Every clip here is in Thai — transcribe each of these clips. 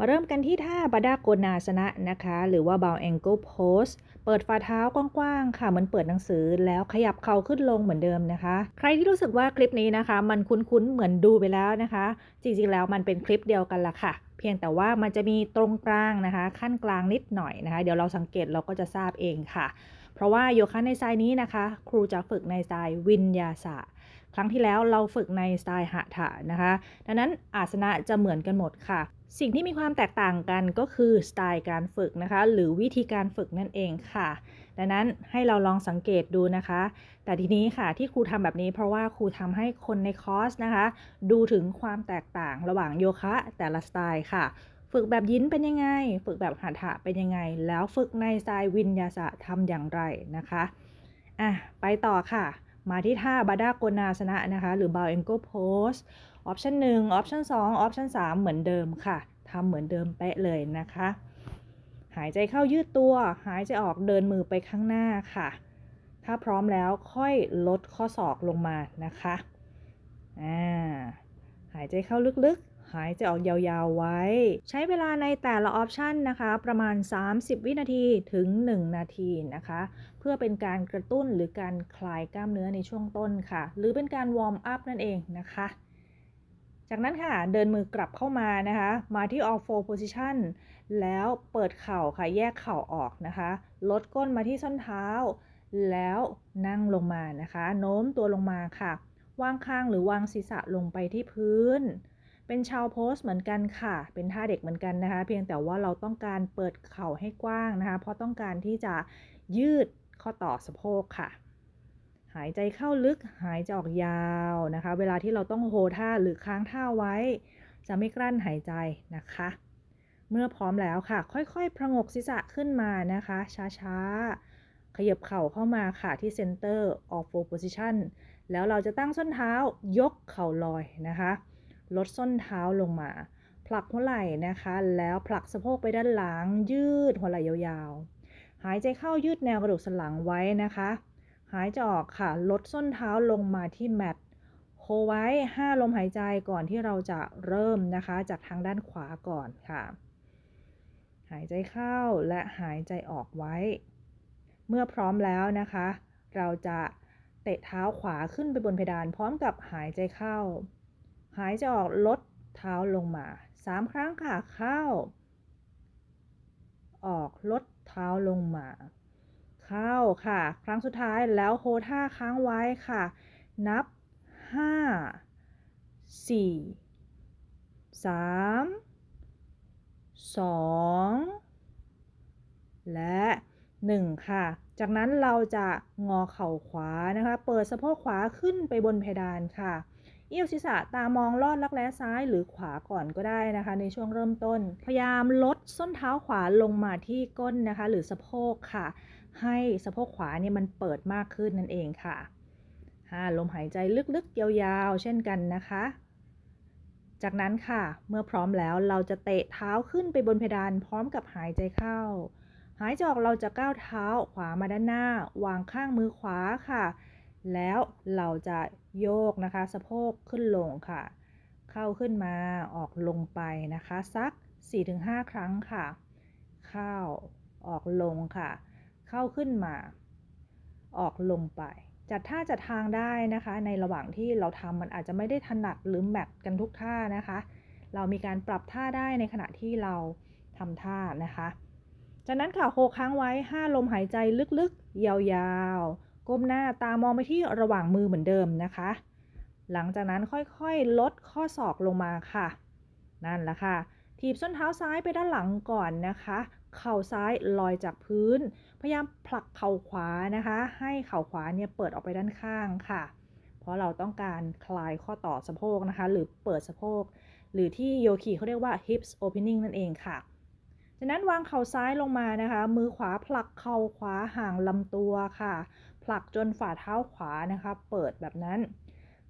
มาเริ่มกันที่ท่าบาดาโกนาสนะนะคะ หรือว่า bow ankle pose เปิดฝ่าเท้ากว้างๆ ค่ะเหมือนเปิดหนังสือแล้วขยับเข่าขึ้นลงเหมือนเดิมนะคะ ใครที่รู้สึกว่าคลิปนี้นะคะ มันคุ้นๆ เหมือนดูไปแล้วนะคะ จริงๆแล้วมันเป็นคลิปเดียวกันละค่ะ เพียงแต่ว่ามันจะมีตรงกลางนะคะ ขั้นกลางนิดหน่อยนะคะ เดี๋ยวเราสังเกตเราก็จะทราบเองค่ะ เพราะว่าโยคะในสไตนี้นะคะ ครูจะฝึกในสไตวินยาสะ ครั้งที่แล้วเราฝึกในสไตล์หะถะนะคะ ดังนั้นอาสนะจะเหมือนกันหมดค่ะ สิ่งที่มีความแตกต่างกันก็คือสไตล์การฝึกนะคะ หรือวิธีการฝึกนั่นเองค่ะ ดังนั้นให้เราลองสังเกตดูนะคะ แต่ทีนี้ค่ะที่ครูทำแบบนี้เพราะว่าครูทำให้คนในคอร์สนะคะ ดูถึงความแตกต่างระหว่างโยคะแต่ละสไตล์ค่ะฝึกแบบยินเป็นยังไง ฝึกแบบหัตถะเป็นยังไง แล้วฝึกในสไตล์วินยาสะทำอย่างไรนะคะ อะ ไปต่อค่ะ มาที่ท่าบาดาโกนาสนะนะคะ หรือ bow ankle pose ออปชันหนึ่งออปชันสองออปชันสามเหมือนเดิมค่ะทำเหมือนเดิมเป๊ะเลยนะคะ หายใจเข้ายืดตัว หายใจออกเดินมือไปข้างหน้าค่ะ ถ้าพร้อมแล้วค่อยลดข้อศอกลงมานะคะอ่าหายใจเข้าลึกๆ หายใจออกยาวๆไว้ ใช้เวลาในแต่ละออปชันนะคะ ประมาณ 30 วินาทีถึง 1 นาทีนะคะ เพื่อเป็นการกระตุ้นหรือการคลายกล้ามเนื้อในช่วงต้นค่ะ หรือเป็นการวอร์มอัพนั่นเองนะคะ จากนั้นค่ะ เดินมือกลับเข้ามานะคะ มาที่ all four position แล้วเปิดเข่าค่ะ แยกเข่าออกนะคะ ลดก้นมาที่ส้นเท้า แล้วนั่งลงมานะคะ โน้มตัวลงมาค่ะวางข้างหรือวางศีรษะลงไปที่พื้น เป็นชาวโพสเหมือนกันค่ะ เป็นท่าเด็กเหมือนกันนะคะ เพียงแต่ว่าเราต้องการเปิดเข่าให้กว้างนะคะ เพราะต้องการที่จะยืดข้อต่อสะโพกค่ะ หายใจเข้าลึกหายใจออกยาวนะคะ เวลาที่เราต้องโฮท่าหรือค้างท่าไว้ จะไม่กลั้นหายใจนะคะ เมื่อพร้อมแล้วค่ะ ค่อยๆพงกศีรษะขึ้นมานะคะ ช้าๆ ขยับเข่าเข้ามาค่ะที่เซนเตอร์ of four position แล้วเราจะตั้งส้นเท้ายกเข่าลอยนะคะ ลดส้นเท้าลงมา ผลักหัวไหล่นะคะ แล้วผลักสะโพกไปด้านหลัง ยืดหัวไหล่ยาวๆ หายใจเข้ายืดแนวกระดูกสันหลังไว้นะคะ หายใจออกค่ะ ลดส้นเท้าลงมาที่แมตโฮไว้ 5 ลมหายใจก่อนที่เราจะเริ่มนะคะ จากทางด้านขวาก่อนค่ะ หายใจเข้าและหายใจออกไว้ เมื่อพร้อมแล้วนะคะ เราจะเตะเท้าขวาขึ้นไปบนเพดานพร้อมกับหายใจเข้า หายใจออกลดเท้าลงมา 3 ครั้งค่ะ เข้า ออกลดเท้าลงมา เข้าค่ะ ครั้งสุดท้ายแล้วโฮท่าค้างไว้ค่ะ นับ 5 4 3 2 และ 1 ค่ะ จากนั้นเราจะงอเข่าขวานะคะ เปิดสะโพกขวาขึ้นไปบนเพดานค่ะ เอี้ยวศีรษะตามองลอดรักแร้ซ้ายหรือขวาก่อนก็ได้นะคะ ในช่วงเริ่มต้น พยายามลดส้นเท้าขวาลงมาที่ก้นนะคะ หรือสะโพกค่ะ ให้สะโพกขวาเนี่ยมันเปิดมากขึ้นนั่นเองค่ะหาลมหายใจลึกๆยาวๆ เช่นกันนะคะ จากนั้นค่ะ เมื่อพร้อมแล้วเราจะเตะเท้าขึ้นไปบนเพดานพร้อมกับหายใจเข้า หายใจออกเราจะก้าวเท้าขวามาด้านหน้า วางข้างมือขวาค่ะ แล้วเราจะ โยกนะคะ สะโพกขึ้นลงค่ะ เข้าขึ้นมาออกลงไปนะคะ สัก 4-5 ครั้งค่ะ เข้าออกลงค่ะ เข้าขึ้นมา ออกลงไป จัดท่าจัดทางได้นะคะ ในระหว่างที่เราทำมันอาจจะไม่ได้ถนัดหรือแมทกันทุกท่านะคะ เรามีการปรับท่าได้ในขณะที่เราทำท่านะคะ จากนั้นค่ะโฮค้างไว้ 5 ลมหายใจลึกๆ ยาวๆ ก้มหน้าตามองไปที่ระหว่างมือเหมือนเดิมนะคะ หลังจากนั้นค่อยๆ ลดข้อศอกลงมาค่ะ นั่นแหละค่ะ ถีบส้นเท้าซ้ายไปด้านหลังก่อนนะคะ เข่าซ้ายลอยจากพื้น พยายามผลักเข่าขวานะคะ ให้เข่าขวาเนี่ยเปิดออกไปด้านข้างค่ะ เพราะเราต้องการคลายข้อต่อสะโพกนะคะ หรือเปิดสะโพก หรือที่โยคีเขาเรียกว่า hips opening นั่นเองค่ะจากนั้นวางเข่าซ้ายลงมานะคะ มือขวาผลักเข่าขวาห่างลำตัวค่ะ ผลักจนฝ่าเท้าขวานะคะ เปิดแบบนั้น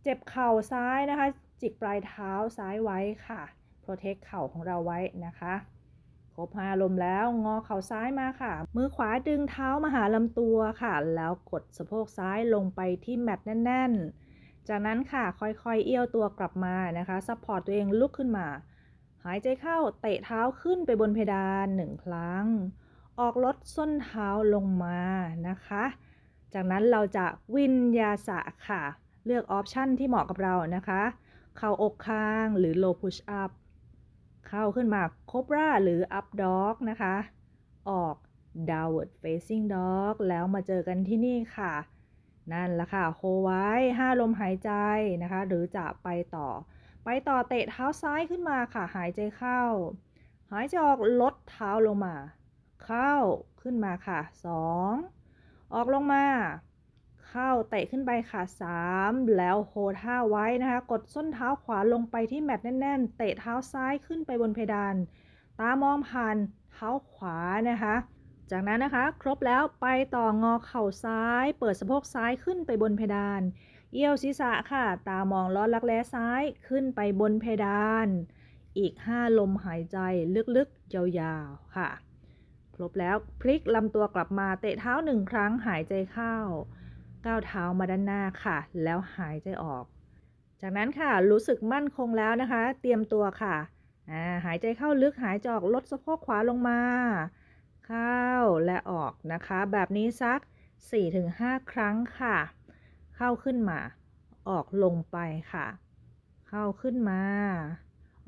เจ็บเข่าซ้ายนะคะ จิกปลายเท้าซ้ายไว้ค่ะ protect เข่าของเราไว้นะคะครบห้าลมแล้วงอเข่าซ้ายมาค่ะ มือขวาดึงเท้ามาหาลำตัวค่ะ แล้วกดสะโพกซ้ายลงไปที่แมตแน่น ๆ จากนั้นค่ะค่อยๆ เอี้ยวตัวกลับมานะคะซัพพอร์ตตัวเองลุกขึ้นมา หายใจเข้าเตะเท้าขึ้นไปบนเพดานหนึ่งครั้ง ออกลดส้นเท้าลงมานะคะ จากนั้นเราจะวินยาสะค่ะ เลือกออปชันที่เหมาะกับเรานะคะ เข่าอกค้างหรือ low push up เข้าขึ้นมา cobra หรือ up dog นะคะ ออก downward facing dog แล้วมาเจอกันที่นี่ค่ะ นั่นแหละค่ะโฮไว้ 5 ลมหายใจนะคะ หรือจะไปต่อ ไปต่อเตะเท้าซ้ายขึ้นมาค่ะ หายใจเข้า หายใจออกลดเท้าลงมา เข้าขึ้นมาค่ะ 2 ออกลงมา เข้าเตะขึ้นไปค่ะ 3 แล้วโฮท่าไว้นะคะ กดส้นเท้าขวาลงไปที่แมตแน่น ๆ เตะเท้าซ้ายขึ้นไปบนเพดาน ตามองผ่านเท้าขวานะคะจากนั้นนะคะ ครบแล้วไปต่องอเข่าซ้าย เปิดสะโพกซ้ายขึ้นไปบนเพดาน เอี้ยวศีรษะค่ะ ตามองลอดรักแร้ซ้ายขึ้นไปบนเพดาน อีก 5 ลมหายใจลึกๆยาวๆค่ะ ครบแล้วพลิกลำตัวกลับมาเตะเท้าหนึ่งครั้งหายใจเข้า ก้าวเท้ามาด้านหน้าค่ะ แล้วหายใจออก จากนั้นค่ะรู้สึกมั่นคงแล้วนะคะ เตรียมตัวค่ะหายใจเข้าลึกหายใจออกลดสะโพกขวาลงมา เข้าและออกนะคะ แบบนี้สัก 4-5 ครั้งค่ะ เข้าขึ้นมา ออกลงไปค่ะ เข้าขึ้นมา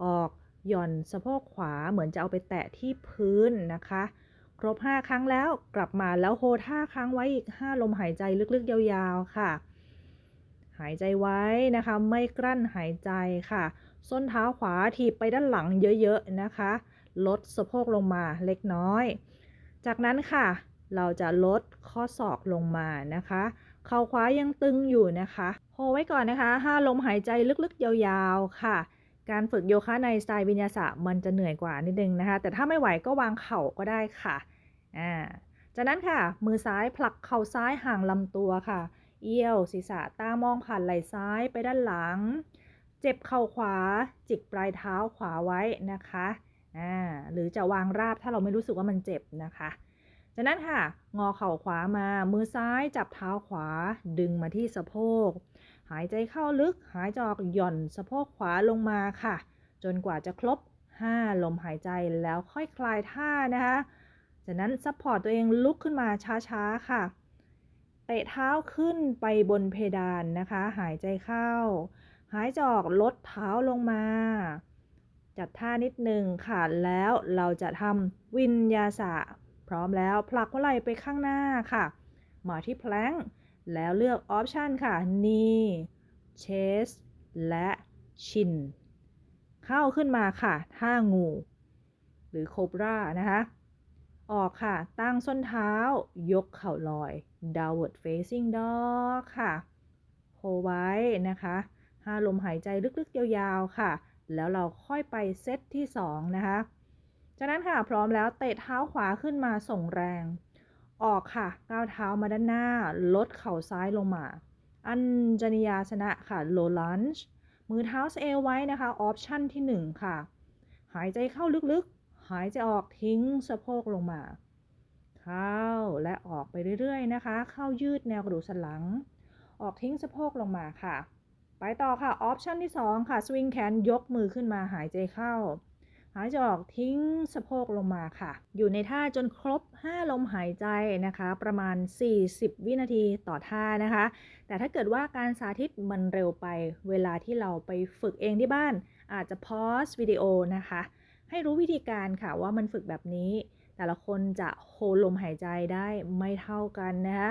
ออกหย่อนสะโพกขวาเหมือนจะเอาไปแตะที่พื้นนะคะ ครบ 5 ครั้งแล้วกลับมาแล้วโฮท่าค้างไว้อีก 5 ลมหายใจลึกๆ ยาวๆค่ะ หายใจไว้นะคะ ไม่กลั้นหายใจค่ะ ส้นเท้าขวาถีบไปด้านหลังเยอะๆนะคะ ลดสะโพกลงมาเล็กน้อย จากนั้นค่ะ เราจะลดข้อศอกลงมานะคะ เข่าขวายังตึงอยู่นะคะโฮไว้ก่อนนะคะ 5 ลมหายใจลึกๆ ยาวๆค่ะการฝึกโยคะในสไตล์วิญญาสะมันจะเหนื่อยกว่านิดนึงนะคะ แต่ถ้าไม่ไหวก็วางเข่าก็ได้ค่ะ อ่าจากนั้นค่ะ มือซ้ายผลักเข่าซ้ายห่างลำตัวค่ะ เอี้ยว ศีรษะตามองผ่านไหล่ซ้ายไปด้านหลัง เจ็บเข่าขวา จิกปลายเท้าขวาไว้นะคะอ่าหรือจะวางราบถ้าเราไม่รู้สึกว่ามันเจ็บนะคะจากนั้นค่ะ งอเข่าขวามา มือซ้ายจับเท้าขวา ดึงมาที่สะโพก หายใจเข้าลึก หายใจออกหย่อนสะโพกขวาลงมาค่ะ จนกว่าจะครบ 5 ลมหายใจแล้วค่อยคลายท่านะคะ จากนั้นซัพพอร์ตตัวเองลุกขึ้นมาช้าๆค่ะ เตะเท้าขึ้นไปบนเพดานนะคะ หายใจเข้า หายใจออกลดเท้าลงมา จัดท่านิดหนึ่งค่ะ แล้วเราจะทำวินยาสะ พร้อมแล้วผลักหัวไหล่ไปข้างหน้าค่ะ มาที่แพลงแล้วเลือกออปชันค่ะ knee chest และชิน เข้าขึ้นมาค่ะ ท่างู หรือโคบรานะคะ ออกค่ะ ตั้งส้นเท้า ยกเข่าลอย downward facing dog ค่ะโฮไว้นะคะห้าลมหายใจลึกๆ ยาวๆ ค่ะ แล้วเราค่อยไปเซตที่ 2 นะคะ จากนั้นค่ะ พร้อมแล้วเตะเท้าขวาขึ้นมาส่งแรง ออกค่ะ ก้าวเท้ามาด้านหน้า ลดเข่าซ้ายลงมา อัญจนิยาสนะค่ะ low lunge มือเท้าเอวไว้นะคะ ออปชั่นที่ 1 ค่ะ หายใจเข้าลึกๆ หายใจออกทิ้งสะโพกลงมา เข้าและออกไปเรื่อยๆนะคะ เข้ายืดแนวกระดูกสันหลัง ออกทิ้งสะโพกลงมาค่ะ ไปต่อค่ะออปชันที่2ค่ะสวิงแขนยกมือขึ้นมาหายใจเข้า หายใจออกทิ้งสะโพกลงมาค่ะ อยู่ในท่าจนครบ 5 ลมหายใจนะคะ ประมาณ 40 วินาทีต่อท่านะคะ แต่ถ้าเกิดว่าการสาธิตมันเร็วไป เวลาที่เราไปฝึกเองที่บ้าน อาจจะพอสวิดีโอนะคะ ให้รู้วิธีการค่ะว่ามันฝึกแบบนี้ แต่ละคนจะโฮลมหายใจได้ไม่เท่ากันนะคะ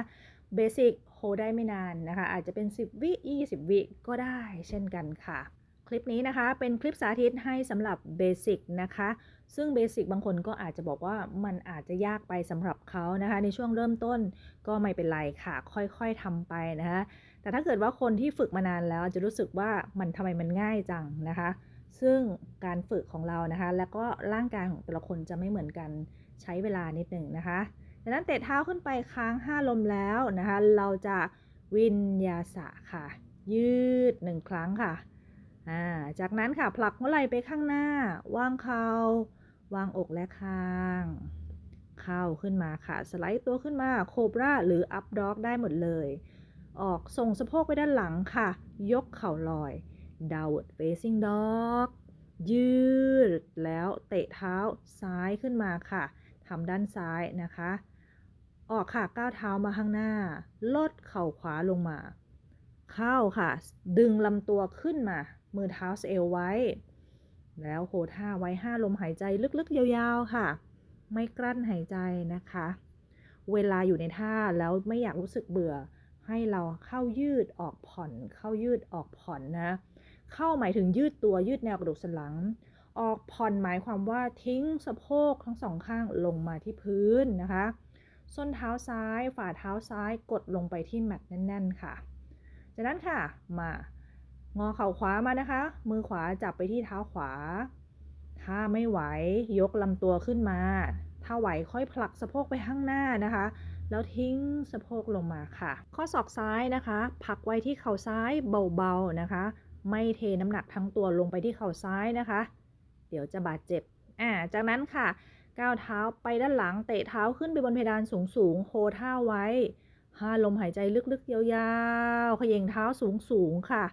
เบสิกโฮได้ไม่นานนะคะ อาจจะเป็น 10 วิ 20 วิก็ได้เช่นกันค่ะ คลิปนี้นะคะเป็นคลิปสาธิตให้สำหรับเบสิกนะคะ ซึ่งเบสิกบางคนก็อาจจะบอกว่ามันอาจจะยากไปสำหรับเขานะคะ ในช่วงเริ่มต้นก็ไม่เป็นไรค่ะ ค่อยๆทำไปนะคะ แต่ถ้าเกิดว่าคนที่ฝึกมานานแล้วจะรู้สึกว่ามันทำไมมันง่ายจังนะคะ ซึ่งการฝึกของเรานะคะ แล้วก็ร่างกายของแต่ละคนจะไม่เหมือนกันใช้เวลานิดหนึ่งนะคะดังนั้นเตะเท้าขึ้นไปค้าง 5 ลมแล้วนะคะ เราจะวินยาสะค่ะ ยืด 1 ครั้งค่ะ จากนั้นค่ะ ผลักหัวไหล่ไปข้างหน้า วางเขา่าวางอกและคาง เข้าขึ้นมาค่ะ สไลด์ตัวขึ้นมา โคบราหรืออัพด็อกได้หมดเลย ออกส่งสะโพกไปด้านหลังค่ะ ยกเข่าลอย downward facing dog ยืดแล้วเตะเท้าซ้ายขึ้นมาค่ะทำด้านซ้ายนะคะ ออกค่ะก้าวเท้ามาข้างหน้า ลดเข่าขวาลงมา เข้าค่ะ ดึงลำตัวขึ้นมา มือเท้าสเอวไว้ แล้วโหท่าไว้ห้าลมหายใจลึกๆ ยาวๆค่ะ ไม่กลั้นหายใจนะคะ เวลาอยู่ในท่าแล้วไม่อยากรู้สึกเบื่อ ให้เราเข้ายืดออกผ่อน เข้ายืดออกผ่อนนะ เข้าหมายถึงยืดตัวยืดแนวกระดูกสันหลัง ออกผ่อนหมายความว่าทิ้งสะโพกทั้งสองข้างลงมาที่พื้นนะคะ ส้นเท้าซ้าย ฝ่าเท้าซ้ายกดลงไปที่แมตแน่น ๆ ค่ะ จากนั้นค่ะ มางอเข่าขวามานะคะ มือขวาจับไปที่เท้าขวา ถ้าไม่ไหวยกลำตัวขึ้นมา ถ้าไหวค่อยผลักสะโพกไปข้างหน้านะคะแล้วทิ้งสะโพกลงมาค่ะ ข้อศอกซ้ายนะคะ พักไว้ที่เข่าซ้ายเบาๆนะคะ ไม่เทน้ำหนักทั้งตัวลงไปที่เข่าซ้ายนะคะ เดี๋ยวจะบาดเจ็บอ่าจากนั้นค่ะก้าวเท้าไปด้านหลังเตะเท้าขึ้นไปบนเพดานสูงๆโฮท่าไว้ห้าลมหายใจลึกๆยาวๆขย่งเท้าสูงๆค่ะ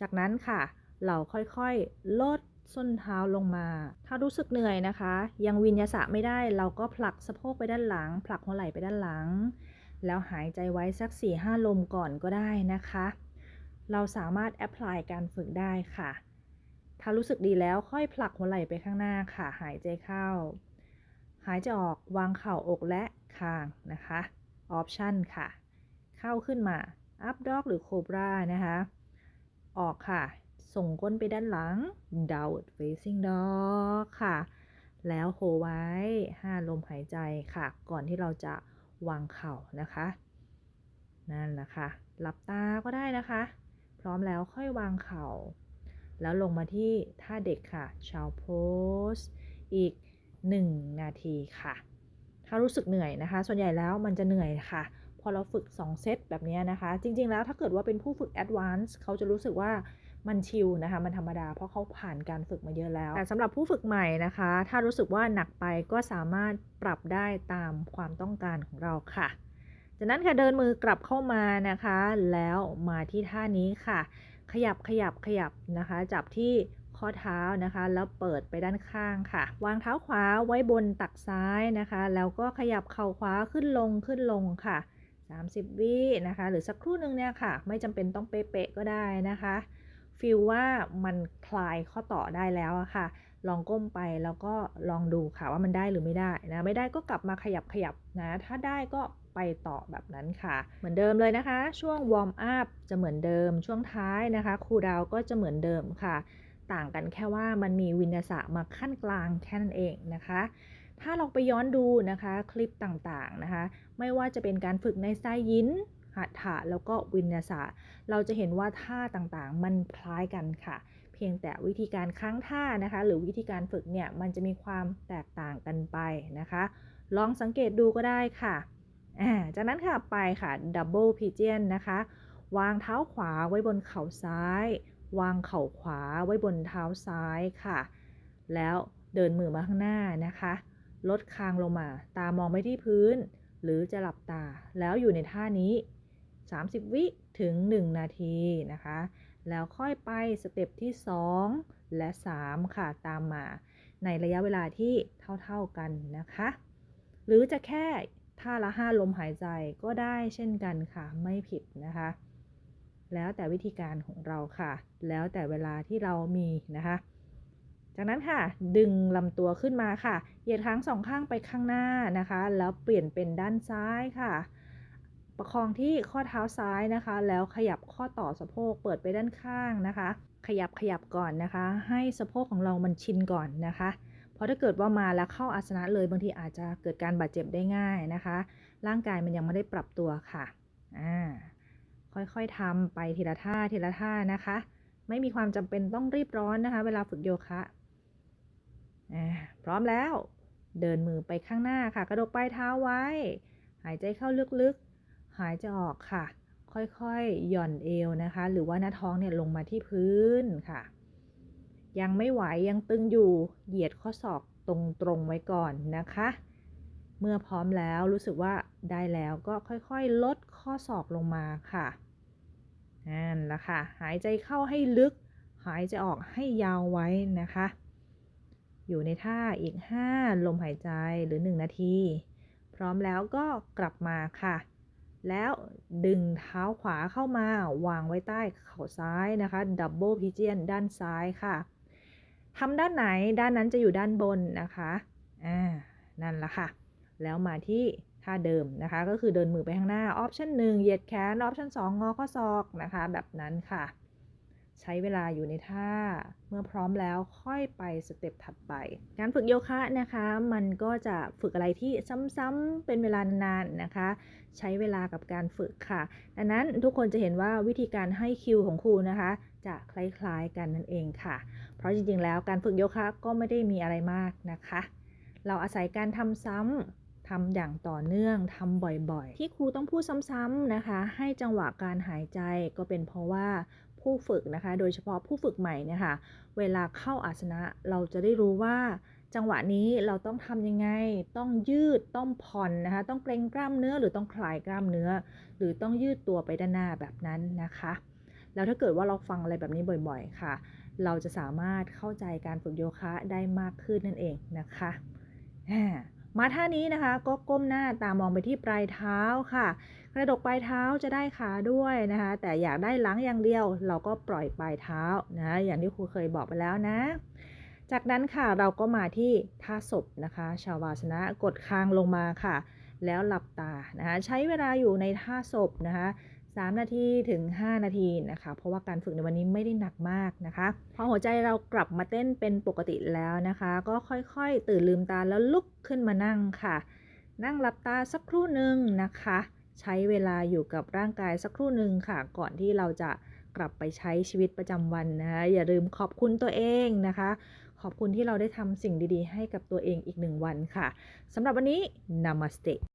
จากนั้นค่ะ เราค่อยๆลดส้นเท้าลงมา ถ้ารู้สึกเหนื่อยนะคะ ยังวินยาสะไม่ได้เราก็ผลักสะโพกไปด้านหลัง ผลักหัวไหล่ไปด้านหลัง แล้วหายใจไว้สัก4-5ลมก่อนก็ได้นะคะ เราสามารถแอพพลายการฝึกได้ค่ะ ถ้ารู้สึกดีแล้วค่อยผลักหัวไหล่ไปข้างหน้าค่ะ หายใจเข้า หายใจออกวางเข่าอกและคางนะคะออปชันค่ะ เข้าขึ้นมา up dog หรือ cobra นะคะ ออกค่ะ ส่งก้นไปด้านหลัง downward facing dog ค่ะ แล้วโฮไว้ 5 ลมหายใจค่ะ ก่อนที่เราจะวางเข่านะคะ นั่นแหละค่ะ หลับตาก็ได้นะคะ พร้อมแล้วค่อยวางเข่า แล้วลงมาที่ท่าเด็กค่ะชาวโพสอีก 1 นาทีค่ะ ถ้ารู้สึกเหนื่อยนะคะ ส่วนใหญ่แล้วมันจะเหนื่อยค่ะ พอเราฝึก 2 เซตแบบนี้นะคะ จริง ๆ แล้วถ้าเกิดว่าเป็นผู้ฝึกแอดวานซ์เขาจะรู้สึกว่ามันชิลนะคะ มันธรรมดาเพราะเขาผ่านการฝึกมาเยอะแล้ว แต่สำหรับผู้ฝึกใหม่นะคะ ถ้ารู้สึกว่าหนักไปก็สามารถปรับได้ตามความต้องการของเราค่ะ จากนั้นค่ะเดินมือกลับเข้ามานะคะ แล้วมาที่ท่านี้ค่ะ ขยับขยับขยับนะคะ จับที่ข้อเท้านะคะ แล้วเปิดไปด้านข้างค่ะ วางเท้าขวาไว้บนตักซ้ายนะคะ แล้วก็ขยับเข่าขวาขึ้นลงขึ้นลงค่ะ 30 วินะคะ หรือสักครู่หนึ่งเนี่ยค่ะ ไม่จำเป็นต้องเป๊ะๆก็ได้นะคะฟีลว่ามันคลายข้อต่อได้แล้วอะค่ะ ลองก้มไปแล้วก็ลองดูค่ะว่ามันได้หรือไม่ได้นะ ไม่ได้ก็กลับมาขยับขยับนะ ถ้าได้ก็ไปต่อแบบนั้นค่ะ เหมือนเดิมเลยนะคะ ช่วงวอร์มอัพจะเหมือนเดิม ช่วงท้ายนะคะคูดาวก็จะเหมือนเดิมค่ะ ต่างกันแค่ว่ามันมีวินาสะมาขั้นกลางแค่นั้นเองนะคะ ถ้าเราไปย้อนดูนะคะคลิปต่างๆนะคะ ไม่ว่าจะเป็นการฝึกในไตล์ยินหัตถะแล้วก็วินาสะเราจะเห็นว่าท่าต่างๆ มันคล้ายกันค่ะ พียงแต่วิธีการค้างท่านะคะ หรือวิธีการฝึกเนี่ยมันจะมีความแตกต่างกันไปนะคะ ลองสังเกตดูก็ได้ค่ะจากนั้นค่ะไปค่ะดับเบิลพีเจียนนะคะ วางเท้าขวาไว้บนเข่าซ้าย วางเข่าขวาไว้บนเท้าซ้ายค่ะ แล้วเดินมือมาข้างหน้านะคะ ลดคางลงมา ตามองไปที่พื้น หรือจะหลับตาแล้วอยู่ในท่านี้ 30 วิถึง 1 นาทีนะคะ แล้วค่อยไปสเต็ปที่ 2 และ 3 ค่ะตามมา ในระยะเวลาที่เท่าๆกันนะคะ หรือจะแค่ท่าละ 5 ลมหายใจก็ได้เช่นกันค่ะไม่ผิดนะคะ แล้วแต่วิธีการของเราค่ะ แล้วแต่เวลาที่เรามีนะคะจากนั้นค่ะ ดึงลำตัวขึ้นมาค่ะ เหยียดค้างสองข้างไปข้างหน้านะคะ แล้วเปลี่ยนเป็นด้านซ้ายค่ะ ประคองที่ข้อเท้าซ้ายนะคะ แล้วขยับข้อต่อสะโพกเปิดไปด้านข้างนะคะ ขยับขยับก่อนนะคะ ให้สะโพกของเรามันชินก่อนนะคะ เพราะถ้าเกิดว่ามาแล้วเข้าอาสนะเลยบางทีอาจจะเกิดการบาดเจ็บได้ง่ายนะคะ ร่างกายมันยังไม่ได้ปรับตัวค่ะอ่าค่อยๆทำไปทีละท่าทีละท่านะคะ ไม่มีความจำเป็นต้องรีบร้อนนะคะ เวลาฝึกโยคะอ่าพร้อมแล้ว เดินมือไปข้างหน้าค่ะ กระดกปลายเท้าไว้ หายใจเข้าลึกๆ หายใจออกค่ะ ค่อยๆ หย่อนเอวนะคะ หรือว่าหน้าท้องเนี่ยลงมาที่พื้นค่ะ ยังไม่ไหวยังตึงอยู่ เหยียดข้อศอกตรงๆไว้ก่อนนะคะ เมื่อพร้อมแล้วรู้สึกว่าได้แล้วก็ค่อยๆ ลดข้อศอกลงมาค่ะนั่นแหละค่ะ หายใจเข้าให้ลึก หายใจออกให้ยาวไว้นะคะ อยู่ในท่าอีก 5 ลมหายใจหรือ 1 นาที พร้อมแล้วก็กลับมาค่ะ แล้วดึงเท้าขวาเข้ามาวางไว้ใต้เข่าซ้ายนะคะดับเบิลพิเจียนด้านซ้ายค่ะทำด้านไหนด้านนั้นจะอยู่ด้านบนนะคะอ่านั่นละค่ะ แล้วมาที่ท่าเดิมนะคะ ก็คือเดินมือไปข้างหน้าออปชัน1เหยียดแขนออปชัน2งอข้อศอกนะคะ แบบนั้นค่ะ ใช้เวลาอยู่ในท่า เมื่อพร้อมแล้วค่อยไปสเต็ปถัดไป การฝึกโยคะนะคะ มันก็จะฝึกอะไรที่ซ้ำๆเป็นเวลานานๆนะคะ ใช้เวลากับการฝึกค่ะ ดังนั้นทุกคนจะเห็นว่าวิธีการให้คิวของครูนะคะ จะคล้ายๆกันนั่นเองค่ะ เพราะจริงๆแล้วการฝึกโยคะก็ไม่ได้มีอะไรมากนะคะ เราอาศัยการทำซ้ำทำอย่างต่อเนื่องทำบ่อยๆ ที่ครูต้องพูดซ้ำๆนะคะ ให้จังหวะการหายใจก็เป็นเพราะว่า ผู้ฝึกนะคะ โดยเฉพาะผู้ฝึกใหม่เนี่ยค่ะเวลาเข้าอาสนะเราจะได้รู้ว่า จังหวะนี้เราต้องทำยังไง ต้องยืดต้องผ่อนนะคะ ต้องเกรงกล้ามเนื้อหรือต้องคลายกล้ามเนื้อ หรือต้องยืดตัวไปด้านหน้าแบบนั้นนะคะ แล้วถ้าเกิดว่าเราฟังอะไรแบบนี้บ่อยๆ ค่ะ เราจะสามารถเข้าใจการฝึกโยคะได้มากขึ้นนั่นเองนะคะ มาท่านี้นะคะก็ก้มหน้าตามองไปที่ปลายเท้าค่ะ กระดกปลายเท้าจะได้ขาด้วยนะคะ แต่อยากได้หลังอย่างเดียว เราก็ปล่อยปลายเท้านะอย่างที่ครูเคยบอกไปแล้วนะ จากนั้นค่ะเราก็มาที่ท่าศพนะคะ ชาวาสนะกดคางลงมาค่ะ แล้วหลับตานะคะใช้เวลาอยู่ในท่าศพนะคะ 3 นาทีถึง 5 นาทีนะคะ เพราะว่าการฝึกในวันนี้ไม่ได้หนักมากนะคะ พอหัวใจเรากลับมาเต้นเป็นปกติแล้วนะคะ ก็ค่อยๆ ตื่นลืมตาแล้วลุกขึ้นมานั่งค่ะ นั่งหลับตาสักครู่หนึ่งนะคะ ใช้เวลาอยู่กับร่างกายสักครู่หนึ่งค่ะ ก่อนที่เราจะกลับไปใช้ชีวิตประจำวันนะคะอย่าลืมขอบคุณตัวเองนะคะ ขอบคุณที่เราได้ทำสิ่งดีๆ ให้กับตัวเองอีกหนึ่งวันค่ะสำหรับวันนี้ Namaste